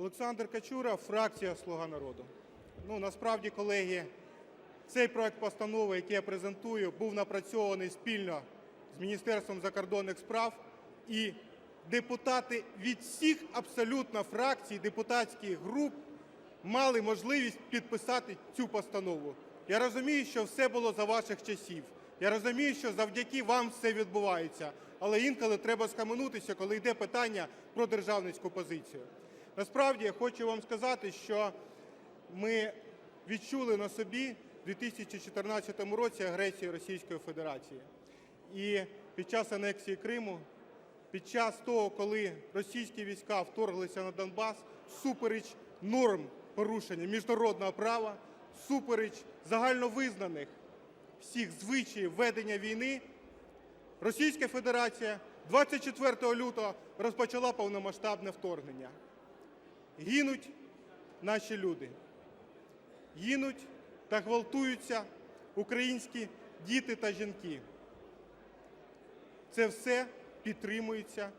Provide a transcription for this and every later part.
Олександр Качура, фракція Слуга народу. Ну, насправді, колеги, цей проект постанови, який я презентую, був напрацьований спільно з Міністерством закордонних справ і депутати від всіх абсолютно фракцій, депутатських груп мали можливість підписати цю постанову. Я розумію, що все було за ваших часів. Я розумію, що завдяки вам все відбувається. Але інколи треба схаменутися, коли йде питання про державницьку позицію. Насправді я хочу вам сказати, що ми відчули на собі в 2014 році агресію Російської Федерації. І під час анексії Криму, під час того, коли російські війська вторглися на Донбас, всупереч норм порушення міжнародного права, всупереч загальновизнаних всіх звичаїв ведення війни, Російська Федерація 24 лютого розпочала повномасштабне вторгнення. Гинуть наші люди, гинуть та гвалтуються українські діти та жінки. Це все підтримується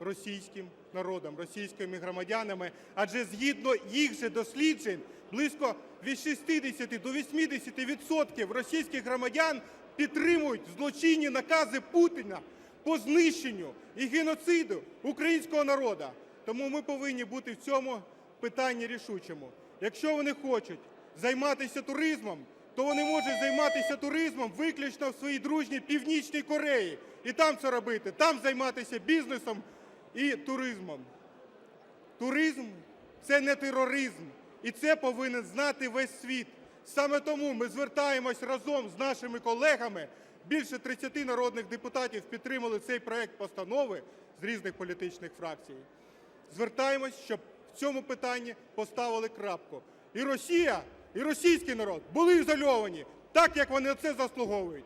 російським народом, російськими громадянами, адже згідно їх же досліджень, близько від 60 до 80 відсотків російських громадян підтримують злочинні накази Путіна по знищенню і геноциду українського народу. Тому ми повинні бути в цьому питанні рішучими. Якщо вони хочуть займатися туризмом, то вони можуть займатися туризмом виключно в своїй дружній Північній Кореї. І там це робити, там займатися бізнесом і туризмом. Туризм – це не тероризм, і це повинен знати весь світ. Саме тому ми звертаємось разом з нашими колегами. Більше 30 народних депутатів підтримали цей проект постанови з різних політичних фракцій. Звертаємось, щоб в цьому питанні поставили крапку. І Росія, і російський народ були ізольовані так, як вони це заслуговують.